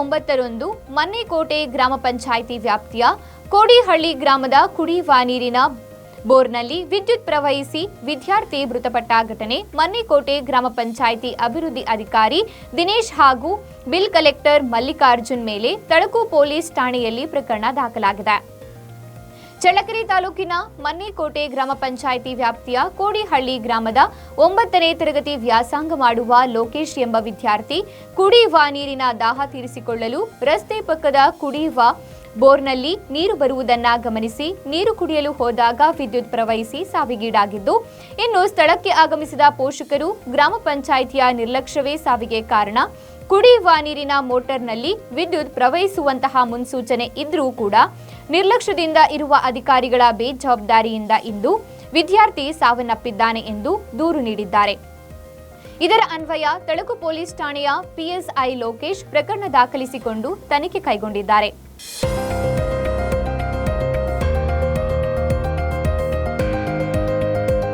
ಒಂಬತ್ತರಂದು ಮನ್ನೆಕೋಟೆ ಗ್ರಾಮ ಪಂಚಾಯಿತಿ ವ್ಯಾಪ್ತಿಯ ಕೋಡಿಹಳ್ಳಿ ಗ್ರಾಮದ ಕುಡಿಯುವ ನೀರಿನ ಬೋರ್ನಲ್ಲಿ ವಿದ್ಯುತ್ ಪ್ರವಹಿಸಿ ವಿದ್ಯಾರ್ಥಿ ಮೃತಪಟ್ಟ ಘಟನೆ ಮನ್ನೆಕೋಟೆ ಗ್ರಾಮ ಪಂಚಾಯಿತಿ ಅಭಿವೃದ್ಧಿ ಅಧಿಕಾರಿ ದಿನೇಶ್ ಹಾಗೂ ಬಿಲ್ ಕಲೆಕ್ಟರ್ ಮಲ್ಲಿಕಾರ್ಜುನ್ ಮೇಲೆ ತಳಕು ಪೊಲೀಸ್ ಠಾಣೆಯಲ್ಲಿ ಪ್ರಕರಣ ದಾಖಲಾಗಿದೆ. ಚಳ್ಳಕೆರೆ ತಾಲೂಕಿನ ಮನ್ನಿಕೋಟೆ ಗ್ರಾಮ ಪಂಚಾಯಿತಿ ವ್ಯಾಪ್ತಿಯ ಕೋಡಿಹಳ್ಳಿ ಗ್ರಾಮದ ಒಂಬತ್ತನೇ ತರಗತಿ ವ್ಯಾಸಂಗ ಮಾಡುವ ಲೋಕೇಶ್ ಎಂಬ ವಿದ್ಯಾರ್ಥಿ ಕುಡಿಯುವ ನೀರಿನ ದಾಹ ತೀರಿಸಿಕೊಳ್ಳಲು ರಸ್ತೆ ಪಕ್ಕದ ಕುಡಿಯುವ ಬೋರ್ನಲ್ಲಿ ನೀರು ಬರುವುದನ್ನ ಗಮನಿಸಿ, ನೀರು ಕುಡಿಯಲು ಹೋದಾಗ ವಿದ್ಯುತ್ ಪ್ರವಹಿಸಿ ಸಾವಿಗೀಡಾಗಿದ್ದು, ಇನ್ನು ಸ್ಥಳಕ್ಕೆ ಆಗಮಿಸಿದ ಪೋಷಕರು ಗ್ರಾಮ ಪಂಚಾಯಿತಿಯ ನಿರ್ಲಕ್ಷ್ಯವೇ ಸಾವಿಗೆ ಕಾರಣ. ಕುಡಿಯುವ ನೀರಿನ ಮೋಟಾರ್ನಲ್ಲಿ ವಿದ್ಯುತ್ ಪ್ರವಹಿಸುವಂತಹ ಮುನ್ಸೂಚನೆ ಇದ್ರೂ ಕೂಡ ನಿರ್ಲಕ್ಷ್ಯದಿಂದ ಇರುವ ಅಧಿಕಾರಿಗಳ ಬೇಜವಾಬ್ದಾರಿಯಿಂದ ಇಂದು ವಿದ್ಯಾರ್ಥಿ ಸಾವನ್ನಪ್ಪಿದ್ದಾನೆ ಎಂದು ದೂರು ನೀಡಿದ್ದಾರೆ. ಇದರ ಅನ್ವಯ ತಳಕು ಪೊಲೀಸ್ ಠಾಣೆಯ ಪಿಎಸ್ಐ ಲೋಕೇಶ್ ಪ್ರಕರಣ ದಾಖಲಿಸಿಕೊಂಡು ತನಿಖೆ ಕೈಗೊಂಡಿದ್ದಾರೆ.